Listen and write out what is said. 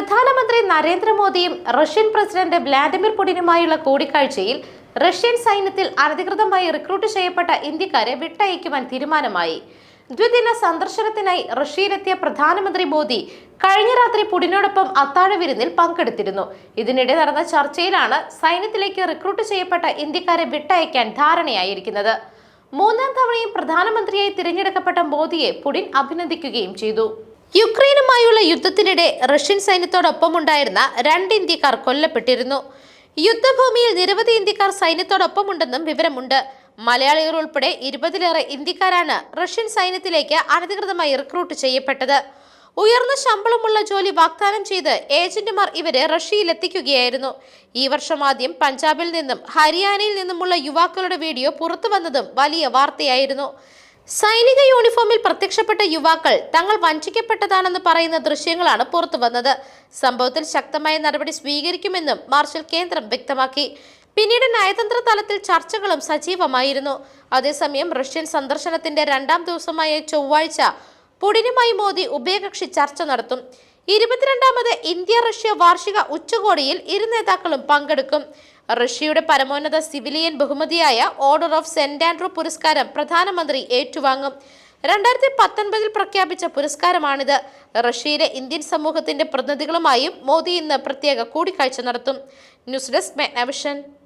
പ്രധാനമന്ത്രി നരേന്ദ്രമോദിയും Russian president Vladimir പുടിനുമായുള്ള കൂടിക്കാഴ്ചയിൽ റഷ്യൻ സൈന്യത്തിൽ അനധികൃതമായി റിക്രൂട്ട് ചെയ്യപ്പെട്ട ഇന്ത്യക്കാരെ വിട്ടയക്കുവാൻ തീരുമാനമായി. ദ്വിദിന സന്ദർശനത്തിനായി റഷ്യയിലെത്തിയ പ്രധാനമന്ത്രി മോദി കഴിഞ്ഞ രാത്രി പുടിനോടൊപ്പം അത്താഴ വിരുന്നിൽ പങ്കെടുത്തിരുന്നു. ഇതിനിടെ നടന്ന ചർച്ചയിലാണ് സൈന്യത്തിലേക്ക് റിക്രൂട്ട് ചെയ്യപ്പെട്ട ഇന്ത്യക്കാരെ വിട്ടയക്കാൻ ധാരണയായിരിക്കുന്നത്. മൂന്നാം തവണയും പ്രധാനമന്ത്രിയായി തിരഞ്ഞെടുക്കപ്പെട്ട മോദിയെ പുടിൻ അഭിനന്ദിക്കുകയും ചെയ്തു. യുക്രൈനുമായുള്ള യുദ്ധത്തിനിടെ റഷ്യൻ സൈന്യത്തോടൊപ്പമുണ്ടായിരുന്ന രണ്ട് ഇന്ത്യക്കാർ കൊല്ലപ്പെട്ടിരുന്നു. യുദ്ധഭൂമിയിൽ നിരവധി ഇന്ത്യക്കാർ സൈന്യത്തോടൊപ്പമുണ്ടെന്നും വിവരമുണ്ട്. മലയാളികൾ ഉൾപ്പെടെ ഇരുപതിലേറെ ഇന്ത്യക്കാരാണ് റഷ്യൻ സൈന്യത്തിലേക്ക് അനധികൃതമായി റിക്രൂട്ട് ചെയ്യപ്പെട്ടത്. ഉയർന്ന ശമ്പളമുള്ള ജോലി വാഗ്ദാനം ചെയ്ത് ഏജന്റുമാർ ഇവരെ റഷ്യയിൽ എത്തിക്കുകയായിരുന്നു ഈ വർഷം ആദ്യം പഞ്ചാബിൽ നിന്നും ഹരിയാനയിൽ നിന്നുമുള്ള യുവാക്കളുടെ വീഡിയോ പുറത്തു വന്നതും വലിയ വാർത്തയായിരുന്നു. സൈനിക യൂണിഫോമിൽ പ്രത്യക്ഷപ്പെട്ട യുവാക്കൾ തങ്ങൾ വഞ്ചിക്കപ്പെട്ടതാണെന്ന് പറയുന്ന ദൃശ്യങ്ങളാണ് പുറത്തുവന്നത് സംഭവത്തിൽ ശക്തമായ നടപടി സ്വീകരിക്കുമെന്നും മാർഷൽ കേന്ദ്രം വ്യക്തമാക്കി. പിന്നീട് നയതന്ത്ര തലത്തിൽ ചർച്ചകളും സജീവമായിരുന്നു. അതേസമയം റഷ്യൻ സന്ദർശനത്തിന്റെ രണ്ടാം ദിവസമായ ചൊവ്വാഴ്ച പുടിനുമായി മോദി ഉഭയകക്ഷി ചർച്ച നടത്തും. ഇരുപത്തിരണ്ടാമത് ഇന്ത്യ റഷ്യ വാർഷിക ഉച്ചകോടിയിൽ ഇരു നേതാക്കളും പങ്കെടുക്കും. റഷ്യയുടെ പരമോന്നത സിവിലിയൻ ബഹുമതിയായ ഓർഡർ ഓഫ് സെന്റ് ആൻഡ്രൂ പുരസ്കാരം പ്രധാനമന്ത്രി ഏറ്റുവാങ്ങും. രണ്ടായിരത്തി പത്തൊൻപതിൽ പ്രഖ്യാപിച്ച പുരസ്കാരമാണിത്. റഷ്യയിലെ ഇന്ത്യൻ സമൂഹത്തിന്റെ പ്രതിനിധികളുമായും മോദി ഇന്ന് പ്രത്യേക കൂടിക്കാഴ്ച നടത്തും. News desk മെഗ്നവിഷൻ